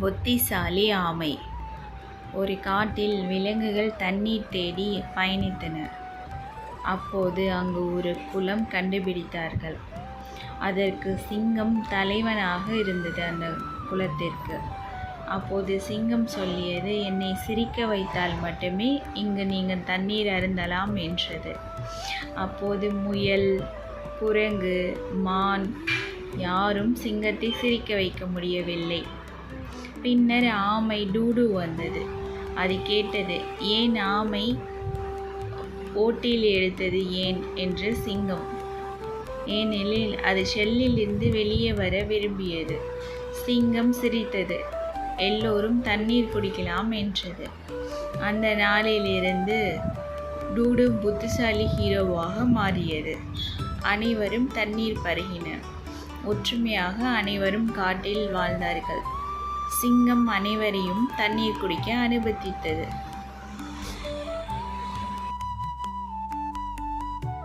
புத்திசாலி ஆமை ஒரு காட்டில் விலங்குகள் தண்ணீர் தேடி பயணித்தன. அப்போது அங்கு ஒரு குளம் கண்டுபிடித்தார்கள். அதற்கு சிங்கம் தலைவனாக இருந்தது அந்த குளத்திற்கு. அப்போது சிங்கம் சொல்லியது என்னை சிரிக்க வைத்தால் மட்டுமே இங்கு நீங்கள் தண்ணீர் அருந்தலாம் என்றது. அப்போது முயல் குரங்கு மான் யாரும் சிங்கத்தை சிரிக்க வைக்க முடியவில்லை. பின்னர் ஆமை டூடு வந்தது. அது கேட்டது ஏன் ஆமை ஓட்டில் எடுத்தது ஏன்? என்று சிங்கம். ஏனெனில் அது ஷெல்லிலிருந்து வெளியே வர விரும்பியது. சிங்கம் சிரித்தது. எல்லோரும் தண்ணீர் குடிக்கலாம் என்றது. அந்த நாளிலிருந்து டூடு புத்திசாலி ஹீரோவாக மாறியது. அனைவரும் தண்ணீர் பருகின ஒற்றுமையாக அனைவரும் காட்டில் வாழ்ந்தார்கள். சிங்கம் அனைவரையும் தண்ணீர் குடிக்க அனுமதித்தது.